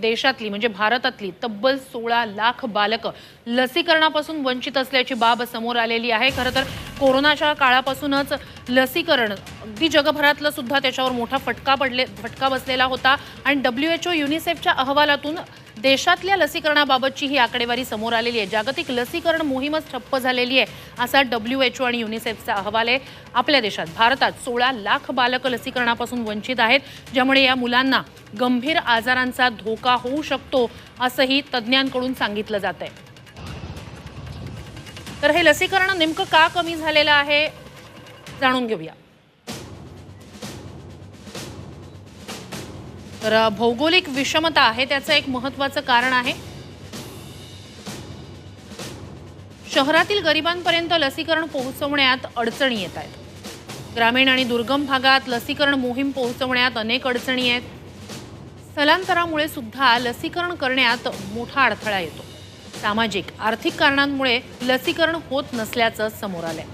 देशातली म्हणजे भारतातली तब्बल सोळा लाख बालकं लसीकरणापासून वंचित असल्याची बाब समोर आलेली आहे. खरं तर कोरोनाच्या काळापासूनच लसीकरण अगदी जगभरातलं सुद्धा त्याच्यावर मोठा फटका पडले फटका बसलेला होता. आणि डब्ल्यू एच ओ युनिसेफच्या अहवालातून देशातल्या लसीकरणाबाबतची ही आकडेवारी समोर आलेली आहे. जागतिक लसीकरण मोहीमच ठप्प झालेली आहे असा डब्ल्यू एच ओ आणि युनिसेफचा अहवाल आहे. आपल्या देशात भारतात सोळा लाख बालक लसीकरणापासून वंचित आहेत ज्यामुळे या मुलांना गंभीर आजारांचा धोका होऊ शकतो असंही तज्ज्ञांकडून सांगितलं जात आहे तर हे लसीकरण नेमकं का कमी झालेलं आहे जाणून घेऊया. तर भौगोलिक विषमता आहे त्याचं एक महत्वाचं कारण आहे. शहरातील गरिबांपर्यंत लसीकरण पोहोचवण्यात अडचणी येत आहेत. ग्रामीण आणि दुर्गम भागात लसीकरण मोहीम पोहोचवण्यात अनेक अडचणी आहेत. स्थलांतरामुळे सुद्धा लसीकरण करण्यात मोठा अडथळा येतो. सामाजिक आर्थिक कारणांमुळे लसीकरण होत नसल्याचं समोर आलंय.